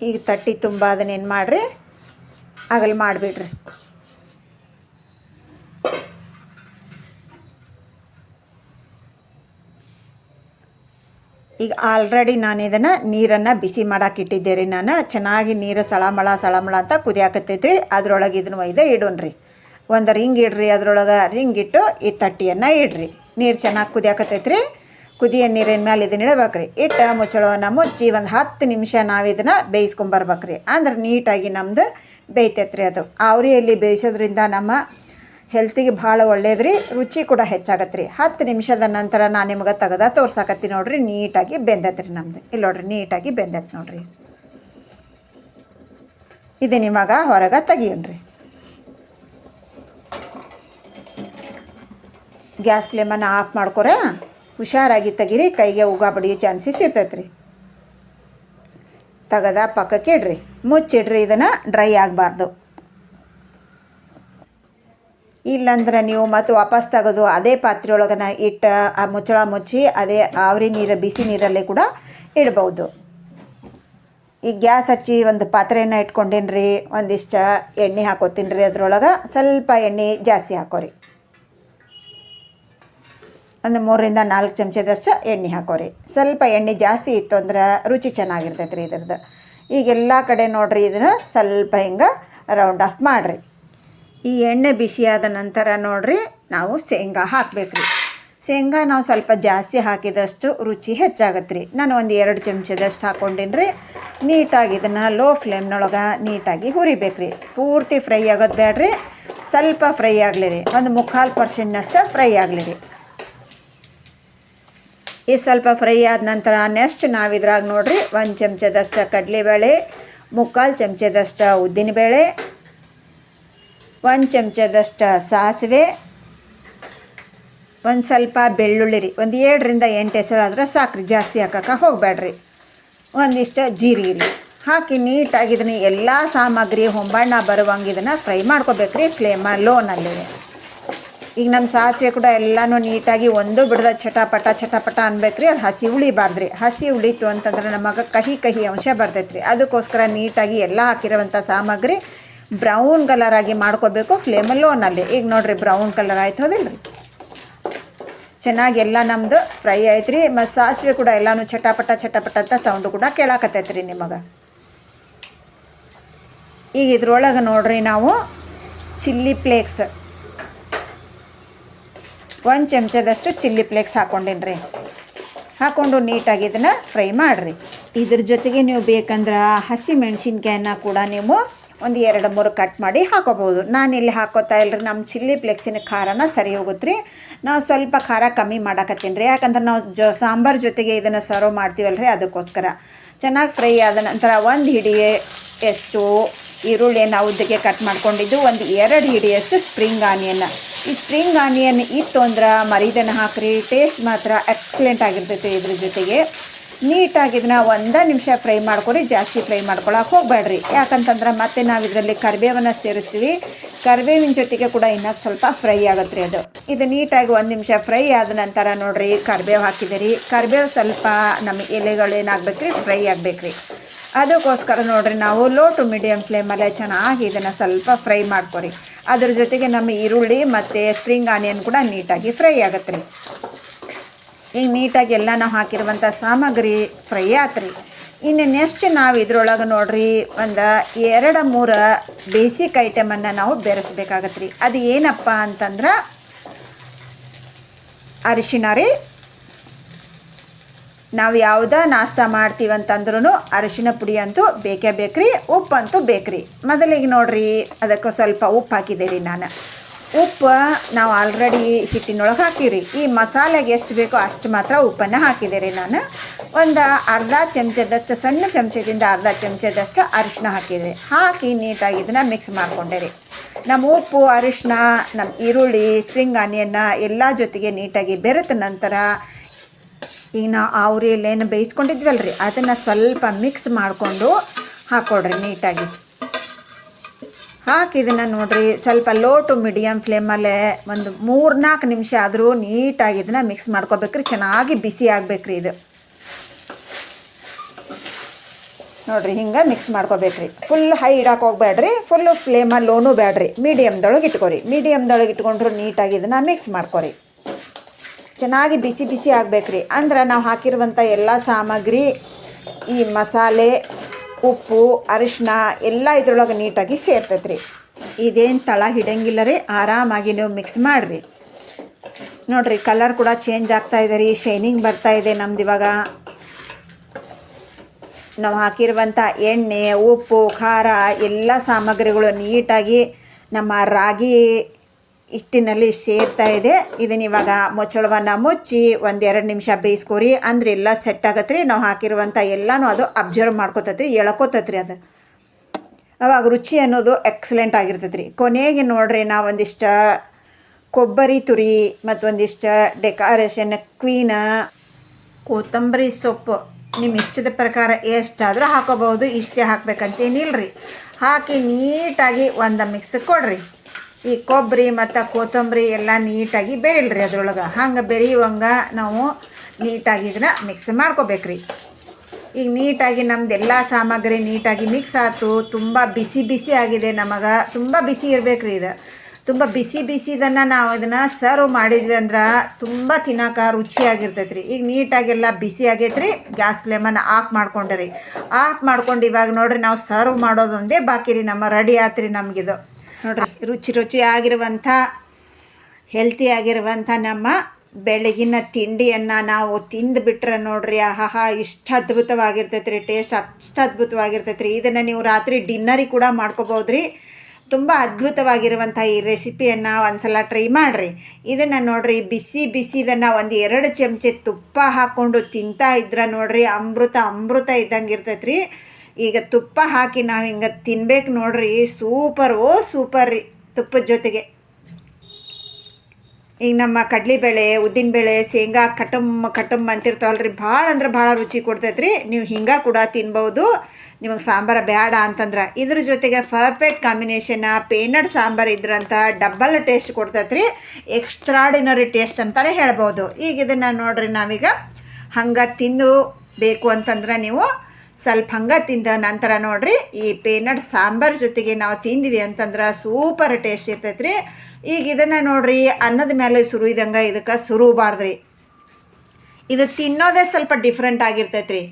ಈಗ ತಟ್ಟಿ ತುಂಬ ಅದನ್ನೇನು ಮಾಡಿರಿ? ಆಗಲ್ ಮಾಡಿಬಿಡ್ರಿ. ಈಗ ಆಲ್ರೆಡಿ ನಾನು ಇದನ್ನು ನೀರನ್ನು ಬಿಸಿ ಇಟ್ಟಿದ್ದೆ ರೀ ನಾನು. ಚೆನ್ನಾಗಿ ನೀರು ಸಳಮಳ ಸಳಮಳ ಅಂತ ಕುದಿಯಾಕತ್ತೈತ್ರಿ. ಅದ್ರೊಳಗೆ ಇದನ್ನು ಒಯ್ದೆ ಇಡೋಣ್ರಿ. ಒಂದು ರಿಂಗ್ ಇಡ್ರಿ, ಅದರೊಳಗೆ ರಿಂಗ್ ಇಟ್ಟು ಈ ತಟ್ಟಿಯನ್ನು ಇಡ್ರಿ. ನೀರು ಚೆನ್ನಾಗಿ ಕುದಿಯಾಕತ್ತೈತ್ರಿ. ಕುದಿಯ ನೀರಿನ ಮೇಲೆ ಇದನ್ನ ಇಡಬೇಕ್ರಿ. ಇಟ್ಟು ಮುಚ್ಚಳವನ್ನು ಮುಚ್ಚಿ ಒಂದು ಹತ್ತು ನಿಮಿಷ ನಾವು ಇದನ್ನು ಬೇಯಿಸ್ಕೊಂಬರ್ಬೇಕ್ರಿ ಅಂದ್ರೆ ನೀಟಾಗಿ ನಮ್ದು ಬೇಯ್ತೈತ್ರಿ ಅದು. ಆವ್ರಿಯಲ್ಲಿ ಬೇಯಿಸೋದ್ರಿಂದ ನಮ್ಮ ಹೆಲ್ತಿಗೆ ಭಾಳ ಒಳ್ಳೇದ್ರಿ, ರುಚಿ ಕೂಡ ಹೆಚ್ಚಾಗತ್ತೆ ರೀ ಹತ್ತು ನಿಮಿಷದ ನಂತರ ನಾನು ನಿಮ್ಗೆ ತೆಗೆದ ತೋರ್ಸಾಕತ್ತಿ ನೋಡ್ರಿ, ನೀಟಾಗಿ ಬೆಂದೈತೆ ರೀ ನಮ್ದು. ಇಲ್ಲಿ ನೋಡ್ರಿ, ನೀಟಾಗಿ ಬೆಂದೈತೆ ನೋಡ್ರಿ. ಇದು ನಿಮಗೆ ಹೊರಗೆ ತೆಗಿಯೋಣ್ರಿ ಗ್ಯಾಸ್ ಫ್ಲೇಮನ್ನು ಆಫ್ ಮಾಡ್ಕೊರ? ಹುಷಾರಾಗಿ ತೆಗೀರಿ, ಕೈಗೆ ಉಗ ಬಡಿಯೋ ಚಾನ್ಸಸ್ ಇರ್ತೈತೆ ರೀ ತೆಗದ ಪಕ್ಕಕ್ಕೆ ಇಡ್ರಿ, ಮುಚ್ಚಿಡ್ರಿ, ಇದನ್ನು ಡ್ರೈ ಆಗಬಾರ್ದು. ಇಲ್ಲಂದ್ರೆ ನೀವು ಮತ್ತು ವಾಪಸ್ ತೆಗೆದು ಅದೇ ಪಾತ್ರೆ ಒಳಗನ ಇಟ್ಟು, ಆ ಮುಚ್ಚಳ ಮುಚ್ಚಿ ಅದೇ ಆವ್ರಿ ನೀರು, ಬಿಸಿ ನೀರಲ್ಲೇ ಕೂಡ ಇಡ್ಬೋದು. ಈ ಗ್ಯಾಸ್ ಹಚ್ಚಿ ಒಂದು ಪಾತ್ರೆಯನ್ನು ಇಟ್ಕೊಂಡೇನ್ರಿ, ಒಂದಿಷ್ಟು ಎಣ್ಣೆ ಹಾಕೋತೀನಿ ರೀ ಅದರೊಳಗೆ, ಸ್ವಲ್ಪ ಎಣ್ಣೆ ಜಾಸ್ತಿ ಹಾಕೋರಿ. ಒಂದು ಮೂರರಿಂದ ನಾಲ್ಕು ಚಮಚದಷ್ಟು ಎಣ್ಣೆ ಹಾಕೋರಿ. ಸ್ವಲ್ಪ ಎಣ್ಣೆ ಜಾಸ್ತಿ ಇತ್ತು ಅಂದ್ರೆ ರುಚಿ ಚೆನ್ನಾಗಿರ್ತೈತೆ ರೀ ಇದ್ರದ್ದು ಈಗೆಲ್ಲ ಕಡೆ ನೋಡ್ರಿ ಇದನ್ನು ಸ್ವಲ್ಪ ಹಿಂಗೆ ರೌಂಡ್ ಆಫ್ ಮಾಡಿರಿ. ಈ ಎಣ್ಣೆ ಬಿಸಿಯಾದ ನಂತರ ನೋಡ್ರಿ ನಾವು ಶೇಂಗಾ ಹಾಕ್ಬೇಕು ರೀ ಶೇಂಗಾ ನಾವು ಸ್ವಲ್ಪ ಜಾಸ್ತಿ ಹಾಕಿದಷ್ಟು ರುಚಿ ಹೆಚ್ಚಾಗತ್ತೆ ರೀ ನಾನು ಒಂದು ಎರಡು ಚಮಚದಷ್ಟು ಹಾಕ್ಕೊಂಡಿನಿ ರೀ ನೀಟಾಗಿ ಇದನ್ನು ಲೋ ಫ್ಲೇಮ್ನೊಳಗೆ ನೀಟಾಗಿ ಹುರಿಬೇಕು ರೀ ಪೂರ್ತಿ ಫ್ರೈ ಆಗೋದು ಬೇಡ್ರಿ ಸ್ವಲ್ಪ ಫ್ರೈ ಆಗಲಿ ರೀ ಒಂದು ಮುಕ್ಕಾಲು ಪರ್ಸೆಂಟ್ನಷ್ಟು ಫ್ರೈ ಆಗಲಿ ರೀ ಈ ಸ್ವಲ್ಪ ಫ್ರೈ ಆದ ನಂತರ ನೆಕ್ಸ್ಟ್ ನಾವು ಇದ್ರಾಗ ನೋಡ್ರಿ ಒಂದು ಚಮಚದಷ್ಟು ಕಡಲೆಬೇಳೆ, ಮುಕ್ಕಾಲು ಚಮಚದಷ್ಟು ಉದ್ದಿನಬೇಳೆ, ಒಂದು ಚಮಚದಷ್ಟು ಸಾಸಿವೆ, ಒಂದು ಸ್ವಲ್ಪ ಬೆಳ್ಳುಳ್ಳಿ ರೀ. ಒಂದು ಏಳರಿಂದ ಎಂಟು ಹೆಸರು ಆದ್ರೆ ಸಾಕ್ರಿ, ಜಾಸ್ತಿ ಹಾಕಕ್ಕೆ ಹೋಗಬೇಡ್ರಿ ಒಂದಿಷ್ಟು ಜೀರಿಗೆ ರೀ. ಹಾಕಿ ನೀಟಾಗಿ ಇದನ್ನ ಎಲ್ಲ ಸಾಮಗ್ರಿ, ಹೊಂಬಣ್ಣ ಬರುವಂಗೆ ಇದನ್ನು ಫ್ರೈ ಮಾಡ್ಕೋಬೇಕ್ರಿ, ಫ್ಲೇಮ ಲೋನಲ್ಲಿ ಈಗ ನಮ್ಮ ಸಾಸಿವೆ ಕೂಡ ಎಲ್ಲನೂ ನೀಟಾಗಿ ಒಂದು ಬಿಡದ ಚಟಪಟ ಚಟಪಟ ಅನ್ಬೇಕ್ರಿ. ಅದು ಹಸಿ ಉಳಿಬಾರ್ದು ರೀ ಹಸಿ ಉಳಿತು ಅಂತಂದ್ರೆ ನಮಗೆ ಕಹಿ ಕಹಿ ಅಂಶ ಬರ್ತೈತೆ ರೀ ಅದಕ್ಕೋಸ್ಕರ ನೀಟಾಗಿ ಎಲ್ಲ ಹಾಕಿರೋವಂಥ ಸಾಮಗ್ರಿ ಬ್ರೌನ್ ಕಲರ್ ಆಗಿ ಮಾಡ್ಕೋಬೇಕು ಫ್ಲೇಮಲ್ಲಿ ಲೋನಲ್ಲಿ ಈಗ ನೋಡ್ರಿ ಬ್ರೌನ್ ಕಲರ್ ಆಯ್ತು ಹೌದಿಲ್ಲ ಚೆನ್ನಾಗಿ ಎಲ್ಲ ನಮ್ಮದು ಫ್ರೈ ಆಯ್ತು ರೀ ಮತ್ತು ಸಾಸಿವೆ ಕೂಡ ಎಲ್ಲನೂ ಚಟಪಟ ಚಟಪಟ ಅಂತ ಸೌಂಡು ಕೂಡ ಕೇಳಾಕತ್ತೈತೆ ರೀ ನಿಮಗೆ ಈಗ ಇದ್ರೊಳಗೆ ನೋಡ್ರಿ ನಾವು ಚಿಲ್ಲಿ ಫ್ಲೇಕ್ಸ್ ಒಂದು ಚಮಚದಷ್ಟು ಚಿಲ್ಲಿ ಫ್ಲೇಕ್ಸ್ ಹಾಕ್ಕೊಂಡಿನಿ ರೀ ಹಾಕ್ಕೊಂಡು ನೀಟಾಗಿ ಇದನ್ನು ಫ್ರೈ ಮಾಡಿರಿ. ಇದ್ರ ಜೊತೆಗೆ ನೀವು ಬೇಕಂದ್ರೆ ಹಸಿ ಮೆಣಸಿನ್ಕಾಯನ್ನ ಕೂಡ ನೀವು ಒಂದು ಎರಡು ಮೂರು ಕಟ್ ಮಾಡಿ ಹಾಕೋಬೋದು ನಾನು ಇಲ್ಲಿ ಹಾಕೋತಾ ಇಲ್ಲರಿ ನಮ್ಮ ಚಿಲ್ಲಿ ಫ್ಲೆಕ್ಸಿನ ಖಾರನ ಸರಿ ಹೋಗುತ್ತೆ ರೀ ನಾವು ಸ್ವಲ್ಪ ಖಾರ ಕಮ್ಮಿ ಮಾಡಾಕತ್ತೀನಿ ರೀ ಯಾಕಂದ್ರೆ ನಾವು ಜೊ ಸಾಂಬಾರು ಜೊತೆಗೆ ಇದನ್ನು ಸರ್ವ್ ಮಾಡ್ತೀವಲ್ರಿ, ಅದಕ್ಕೋಸ್ಕರ. ಚೆನ್ನಾಗಿ ಫ್ರೈ ಆದ ನಂತರ ಒಂದು ಹಿಡಿಯೇ ಎಷ್ಟು ಈರುಳ್ಳಿ ನಾವು ಉದ್ದಕ್ಕೆ ಕಟ್ ಮಾಡ್ಕೊಂಡಿದ್ದು ಒಂದು ಎರಡು ಹಿಡಿಯಷ್ಟು ಸ್ಪ್ರಿಂಗ್ ಆನಿಯನ್ ಈ ಸ್ಪ್ರಿಂಗ್ ಆನಿಯನ್ ಇತ್ತು ಅಂದ್ರೆ ಮರಿದನ್ನು ಹಾಕ್ರಿ ಟೇಸ್ಟ್ ಮಾತ್ರ ಎಕ್ಸಲೆಂಟ್ ಆಗಿರ್ತೈತೆ ಇದ್ರ ಜೊತೆಗೆ. ನೀಟಾಗಿ ಇದನ್ನ ಒಂದು ನಿಮಿಷ ಫ್ರೈ ಮಾಡ್ಕೊಡಿ, ಜಾಸ್ತಿ ಫ್ರೈ ಮಾಡ್ಕೊಳಕ್ಕೆ ಹೋಗಬೇಡ್ರಿ. ಯಾಕಂತಂದ್ರೆ ಮತ್ತೆ ನಾವು ಇದರಲ್ಲಿ ಕರಿಬೇವನ್ನು ಸೇರಿಸ್ತೀವಿ. ಕರಿಬೇವಿನ ಜೊತೆಗೆ ಕೂಡ ಇನ್ನೂ ಸ್ವಲ್ಪ ಫ್ರೈ ಆಗುತ್ತೆ ರೀ ಅದು. ಇದು ನೀಟಾಗಿ ಒಂದು ನಿಮಿಷ ಫ್ರೈ ಆದ ನಂತರ ನೋಡಿರಿ, ಕರಿಬೇವು ಹಾಕಿದಿರಿ ಕರಿಬೇವು ಸ್ವಲ್ಪ ನಮ್ಮ ಎಲೆಗಳು ಏನಾಗಬೇಕ್ರಿ ರೀ ಫ್ರೈ ಆಗಬೇಕ್ರಿ. ರೀ ಅದಕ್ಕೋಸ್ಕರ ನೋಡ್ರಿ, ನಾವು ಲೋ ಟು ಮೀಡಿಯಮ್ ಫ್ಲೇಮಲ್ಲೇ ಚೆನ್ನಾಗಿ ಇದನ್ನು ಸ್ವಲ್ಪ ಫ್ರೈ ಮಾಡ್ಕೊರಿ. ಅದ್ರ ಜೊತೆಗೆ ನಮ್ಮ ಈರುಳ್ಳಿ ಮತ್ತು ಸ್ಪ್ರಿಂಗ್ ಆನಿಯನ್ ಕೂಡ ನೀಟಾಗಿ ಫ್ರೈ ಆಗುತ್ತೆ ರೀ. ಈಗ ನೀಟಾಗಿ ಎಲ್ಲ ನಾವು ಹಾಕಿರುವಂಥ ಸಾಮಗ್ರಿ ಫ್ರೈ ಆತ್ರಿ. ಇನ್ನು ನೆಕ್ಸ್ಟ್ ನಾವು ಇದ್ರೊಳಗೆ ನೋಡ್ರಿ, ಒಂದು ಎರಡು ಮೂರು ಬೇಸಿಕ್ ಐಟಮನ್ನು ನಾವು ಬೆರೆಸ್ಬೇಕಾಗತ್ತೆ ರೀ. ಅದು ಏನಪ್ಪ ಅಂತಂದ್ರೆ ಅರಿಶಿಣ ರೀ. ನಾವು ಯಾವುದೇ ನಾಷ್ಟ ಮಾಡ್ತೀವಿ ಅಂತಂದ್ರೂ ಅರಿಶಿಣ ಪುಡಿ ಅಂತೂ ಬೇಕೇ ಬೇಕ್ರಿ ಉಪ್ಪಂತೂ ಬೇಕ್ರಿ. ಮೊದಲಿಗೆ ನೋಡ್ರಿ, ಅದಕ್ಕೆ ಸ್ವಲ್ಪ ಉಪ್ಪು ಹಾಕಿದೆ ರೀ ನಾನು. ಉಪ್ಪು ನಾವು ಆಲ್ರೆಡಿ ಹಿಟ್ಟಿನೊಳಗೆ ಹಾಕಿರಿ ಈ ಮಸಾಲೆಗೆ ಎಷ್ಟು ಬೇಕೋ ಅಷ್ಟು ಮಾತ್ರ ಉಪ್ಪನ್ನು ಹಾಕಿದೆ ರೀ ನಾನು. ಒಂದು ಅರ್ಧ ಚಮಚದಷ್ಟು, ಸಣ್ಣ ಚಮಚದಿಂದ ಅರ್ಧ ಚಮಚದಷ್ಟು ಅರಿಶಿನ ಹಾಕಿದೆ ಹಾಕಿ ನೀಟಾಗಿ ಇದನ್ನು ಮಿಕ್ಸ್ ಮಾಡ್ಕೊಂಡೆ ನಮ್ಮ ಉಪ್ಪು ಅರಿಶಿನ ನಮ್ಮ ಈರುಳ್ಳಿ ಸ್ಪ್ರಿಂಗ್ ಆನಿಯನ್ನ ಎಲ್ಲ ಜೊತೆಗೆ ನೀಟಾಗಿ ಬೆರೆತ ನಂತರ ಈಗ ನಾವು ಅವ್ರೆಲ್ಲೇನು ಬೇಯಿಸ್ಕೊಂಡಿದ್ವಲ್ಲ ರೀ ಅದನ್ನು ಸ್ವಲ್ಪ ಮಿಕ್ಸ್ ಮಾಡಿಕೊಂಡು ಹಾಕ್ಕೊಡ್ರಿ ನೀಟಾಗಿ. ಹಾಕಿ ಇದನ್ನು ನೋಡ್ರಿ, ಸ್ವಲ್ಪ ಲೋ ಟು ಮೀಡಿಯಮ್ ಫ್ಲೇಮಲ್ಲೇ ಒಂದು ಮೂರು ನಾಲ್ಕು ನಿಮಿಷ ಆದರೂ ನೀಟಾಗಿ ಇದನ್ನು ಮಿಕ್ಸ್ ಮಾಡ್ಕೋಬೇಕ್ರಿ, ಚೆನ್ನಾಗಿ ಬಿಸಿ ಆಗ್ಬೇಕ್ರಿ ಇದು. ನೋಡಿರಿ, ಹಿಂಗೆ ಮಿಕ್ಸ್ ಮಾಡ್ಕೋಬೇಕ್ರಿ. ಫುಲ್ ಹೈ ಇಡಕ್ಕೆ ಹೋಗ್ಬೇಡ್ರಿ ಫುಲ್ಲು ಫ್ಲೇಮಲ್ಲಿ ಲೋನು ಬೇಡ್ರಿ ಮೀಡಿಯಮ್ದೊಳಗೆ ಇಟ್ಕೊರಿ. ಮೀಡಿಯಮ್ದೊಳಗೆ ಇಟ್ಕೊಂಡ್ರು ನೀಟಾಗಿ ಇದನ್ನು ಮಿಕ್ಸ್ ಮಾಡ್ಕೊರಿ. ಚೆನ್ನಾಗಿ ಬಿಸಿ ಬಿಸಿ ಆಗಬೇಕ್ರಿ. ಅಂದ್ರೆ ನಾವು ಹಾಕಿರುವಂಥ ಎಲ್ಲ ಸಾಮಗ್ರಿ, ಈ ಮಸಾಲೆ, ಉಪ್ಪು ಅರಿಶಿನ ಎಲ್ಲ ಇದ್ರೊಳಗೆ ನೀಟಾಗಿ ಸೇರ್ತೈತೆ ರೀ ಇದೇನು ತಳ ಹಿಡಂಗಿಲ್ಲ ರೀ, ಆರಾಮಾಗಿ ನೀವು ಮಿಕ್ಸ್ ಮಾಡಿರಿ. ನೋಡಿರಿ ಕಲರ್ ಕೂಡ ಚೇಂಜ್ ಆಗ್ತಾ ಇದೆ ರೀ ಶೈನಿಂಗ್ ಬರ್ತಾ ಇದೆ ನಮ್ದು ಇವಾಗ. ನಾವು ಹಾಕಿರುವಂಥ ಎಣ್ಣೆ, ಉಪ್ಪು, ಖಾರ ಎಲ್ಲ ಸಾಮಗ್ರಿಗಳು ನೀಟಾಗಿ ನಮ್ಮ ರಾಗಿ ಹಿಟ್ಟಿನಲ್ಲಿ ಸೇರ್ತಾ ಇದೆ. ಇದನ್ನ ಇವಾಗ ಮೊಚ್ಚಳವನ್ನು ಮುಚ್ಚಿ ಒಂದೆರಡು ನಿಮಿಷ ಬೇಯಿಸ್ಕೊರಿ. ಅಂದ್ರೆ ಎಲ್ಲ ಸೆಟ್ ಆಗತ್ತೆ ರೀ ನಾವು ಹಾಕಿರುವಂಥ ಎಲ್ಲನೂ ಅದು ಅಬ್ಸರ್ವ್ ಮಾಡ್ಕೋತೈತೆ ರೀ ಎಳ್ಕೋತೈತೆ ರೀ ಅದು. ಅವಾಗ ರುಚಿ ಅನ್ನೋದು ಎಕ್ಸಲೆಂಟ್ ಆಗಿರ್ತೈತೆ ರೀ ಕೊನೆಗೆ ನೋಡ್ರಿ ನಾವು ಒಂದಿಷ್ಟು ಕೊಬ್ಬರಿ ತುರಿ ಮತ್ತು ಒಂದಿಷ್ಟ ಡೆಕೋರೇಷನ್ ಕ್ವೀನ ಕೊತ್ತಂಬರಿ ಸೊಪ್ಪು. ನಿಮ್ಮ ಇಷ್ಟದ ಪ್ರಕಾರ ಎಷ್ಟಾದರೂ ಹಾಕೋಬಹುದು. ಇಷ್ಟೇ ಹಾಕ್ಬೇಕಂತೇನಿಲ್ಲ ರೀ ಹಾಕಿ ನೀಟಾಗಿ ಒಂದು ಮಿಕ್ಸ್ ಕೊಡ್ರಿ. ಈ ಕೊಬ್ಬರಿ ಮತ್ತು ಕೊತ್ತಂಬರಿ ಎಲ್ಲ ನೀಟಾಗಿ ಬೇಯಲ್ರಿ ಅದರೊಳಗೆ. ಹಂಗೆ ಬೆರೆಯುವಂಗೆ ನಾವು ನೀಟಾಗಿ ಇದನ್ನ ಮಿಕ್ಸ್ ಮಾಡ್ಕೋಬೇಕ್ರಿ. ಈಗ ನೀಟಾಗಿ ನಮ್ದು ಎಲ್ಲ ಸಾಮಗ್ರಿ ನೀಟಾಗಿ ಮಿಕ್ಸ್ ಆಯ್ತು ತುಂಬ ಬಿಸಿ ಬಿಸಿ ಆಗಿದೆ ನಮಗೆ. ತುಂಬ ಬಿಸಿ ಇರ್ಬೇಕು ರೀ ಇದು. ತುಂಬ ಬಿಸಿ ಬಿಸಿದನ್ನು ನಾವು ಇದನ್ನು ಸರ್ವ್ ಮಾಡಿದ್ವಿ ಅಂದ್ರೆ ತುಂಬ ತಿನ್ನೋಕೆ ರುಚಿಯಾಗಿರ್ತೈತೆ ರೀ ಈಗ ನೀಟಾಗೆಲ್ಲ ಬಿಸಿ ಆಗೈತೆ ರೀ ಗ್ಯಾಸ್ ಫ್ಲೇಮನ್ನು ಆಫ್ ಮಾಡ್ಕೊಂಡ್ರಿ. ಆಫ್ ಮಾಡ್ಕೊಂಡು ಇವಾಗ ನೋಡ್ರಿ ನಾವು ಸರ್ವ್ ಮಾಡೋದೊಂದೇ ಬಾಕಿ ರೀ ನಮ್ಮ ರೆಡಿ ಆತ್ರಿ ನಮಗಿದು. ನೋಡ್ರಿ, ರುಚಿ ರುಚಿ ಆಗಿರುವಂಥ ಹೆಲ್ತಿ ಆಗಿರುವಂಥ ನಮ್ಮ ಬೆಳಗಿನ ತಿಂಡಿಯನ್ನು ನಾವು ತಿಂದುಬಿಟ್ರೆ ನೋಡ್ರಿ ಆಹಾ ಇಷ್ಟು ಅದ್ಭುತವಾಗಿರ್ತೈತೆ ರೀ ಟೇಸ್ಟ್ ಅಷ್ಟು ಅದ್ಭುತವಾಗಿರ್ತೈತೆ ರೀ ಇದನ್ನು ನೀವು ರಾತ್ರಿ ಡಿನ್ನರಿಗೆ ಕೂಡ ಮಾಡ್ಕೋಬೋದು ರೀ ತುಂಬ ಅದ್ಭುತವಾಗಿರುವಂಥ ಈ ರೆಸಿಪಿಯನ್ನು ಒಂದ್ಸಲ ಟ್ರೈ ಮಾಡಿರಿ. ಇದನ್ನು ನೋಡಿರಿ, ಬಿಸಿ ಬಿಸಿದನ್ನು ಒಂದು ಎರಡು ಚಮಚೆ ತುಪ್ಪ ಹಾಕ್ಕೊಂಡು ತಿಂತಾ ಇದ್ರೆ ನೋಡಿರಿ, ಅಮೃತ ಅಮೃತ ಇದ್ದಂಗೆ ಇರ್ತೈತೆ ರೀ ಈಗ ತುಪ್ಪ ಹಾಕಿ ನಾವು ಹಿಂಗೆ ತಿನ್ಬೇಕು ನೋಡ್ರಿ, ಸೂಪರ್, ಓ ಸೂಪರ್ ರೀ ತುಪ್ಪದ ಜೊತೆಗೆ. ಈಗ ನಮ್ಮ ಕಡ್ಲಿಬೇಳೆ ಉದ್ದಿನ ಬೇಳೆ ಶೇಂಗಾ ಕಟಮ್ ಕಟಮ್ ಅಂತಿರ್ತಾವಲ್ಲ ರೀ ಭಾಳ ಅಂದ್ರೆ ಭಾಳ ರುಚಿ ಕೊಡ್ತೈತೆ ರೀ ನೀವು ಹಿಂಗೆ ಕೂಡ ತಿನ್ಬೋದು. ನಿಮಗೆ ಸಾಂಬಾರು ಬೇಡ ಅಂತಂದ್ರೆ. ಇದ್ರ ಜೊತೆಗೆ ಪರ್ಫೆಕ್ಟ್ ಕಾಂಬಿನೇಷನ್ ಪೇನಡ್ ಸಾಂಬಾರು ಇದ್ರಂತ ಡಬ್ಬಲ್ ಟೇಸ್ಟ್ ಕೊಡ್ತೈತೆ ರೀ ಎಕ್ಸ್ಟ್ರಾಡಿನರಿ ಟೇಸ್ಟ್ ಅಂತಲೇ ಹೇಳ್ಬೋದು. ಈಗ ಇದನ್ನು ನೋಡ್ರಿ ನಾವೀಗ. ಹಂಗೆ ತಿಂದು ಬೇಕು ಅಂತಂದ್ರೆ ನೀವು ಸ್ವಲ್ಪ ಹಂಗೆ ತಿಂದ ನಂತರ ನೋಡ್ರಿ, ಈ ಪೇನಟ್ ಸಾಂಬಾರ್ ಜೊತೆಗೆ ನಾವು ತಿಂದ್ವಿ ಅಂತಂದ್ರೆ ಸೂಪರ್ ಟೇಸ್ಟ್ ಇರ್ತೈತೆ ರೀ ಈಗ ಇದನ್ನು ನೋಡ್ರಿ, ಅನ್ನದ ಮೇಲೆ ಸುರು ಇದಕ್ಕೆ ಸುರುಬಾರ್ದ್ರಿ ಇದು ತಿನ್ನೋದೇ ಸ್ವಲ್ಪ ಡಿಫ್ರೆಂಟ್ ಆಗಿರ್ತೈತೆ ರೀ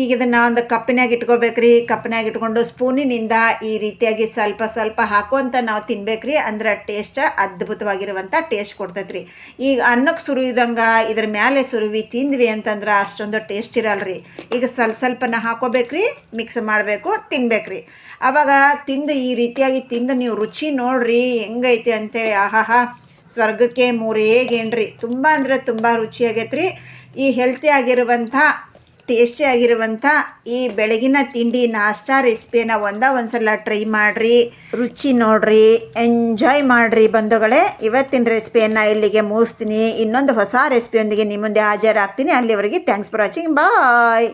ಈಗ ಇದನ್ನು ಒಂದು ಕಪ್ಪಿನಾಗ ಇಟ್ಕೋಬೇಕ್ರಿ. ಕಪ್ಪಿನಾಗ ಇಟ್ಕೊಂಡು ಸ್ಪೂನಿನಿಂದ ಈ ರೀತಿಯಾಗಿ ಸ್ವಲ್ಪ ಸ್ವಲ್ಪ ಹಾಕೋಂತ ನಾವು ತಿನ್ಬೇಕ್ರಿ. ಅಂದ್ರೆ ಟೇಸ್ಟ್ ಅದ್ಭುತವಾಗಿರುವಂಥ ಟೇಸ್ಟ್ ಕೊಡ್ತೈತ್ರಿ. ಈಗ ಅನ್ನಕ್ಕೆ ಸುರಿಯುದಂಗೆ ಇದ್ರ ಮೇಲೆ ಸುರುವಿ ತಿಂದ್ವಿ ಅಂತಂದ್ರೆ ಅಷ್ಟೊಂದು ಟೇಸ್ಟ್ ಇರಲ್ರಿ. ಈಗ ಸ್ವಲ್ಪ ಸ್ವಲ್ಪನ ಹಾಕೋಬೇಕ್ರಿ. ಮಿಕ್ಸ್ ಮಾಡಬೇಕು, ತಿನ್ಬೇಕ್ರಿ. ಅವಾಗ ತಿಂದು ಈ ರೀತಿಯಾಗಿ ತಿಂದು ನೀವು ರುಚಿ ನೋಡ್ರಿ. ಹೆಂಗೈತಿ ಅಂತೇಳಿ ಆಹಾಹಾ. ಸ್ವರ್ಗಕ್ಕೆ ಮೂರೇಗೇನ್ರಿ ತುಂಬ ಅಂದರೆ ತುಂಬ ರುಚಿಯಾಗೈತ್ರಿ. ಈ ಹೆಲ್ತಿ ಆಗಿರುವಂಥ ಟೇಸ್ಟಿ ಆಗಿರುವಂಥ ಈ ಬೆಳಗಿನ ತಿಂಡಿ ನಾಷ್ಟಾ ರೆಸಿಪಿನ ಒಂದ ಒಂದ್ಸಲ ಟ್ರೈ ಮಾಡಿರಿ. ರುಚಿ ನೋಡ್ರಿ. ಎಂಜಾಯ್ ಮಾಡಿರಿ ಬಂಧುಗಳೇ. ಇವತ್ತಿನ ರೆಸಿಪಿಯನ್ನು ಇಲ್ಲಿಗೆ ಮುಗಿಸ್ತೀನಿ. ಇನ್ನೊಂದು ಹೊಸ ರೆಸಿಪಿಯೊಂದಿಗೆ ನಿಮ್ಮ ಮುಂದೆ ಹಾಜರಾಗ್ತೀನಿ. ಅಲ್ಲಿವರೆಗೆ ಥ್ಯಾಂಕ್ಸ್ ಫಾರ್ ವಾಚಿಂಗ್ ಬಾಯ್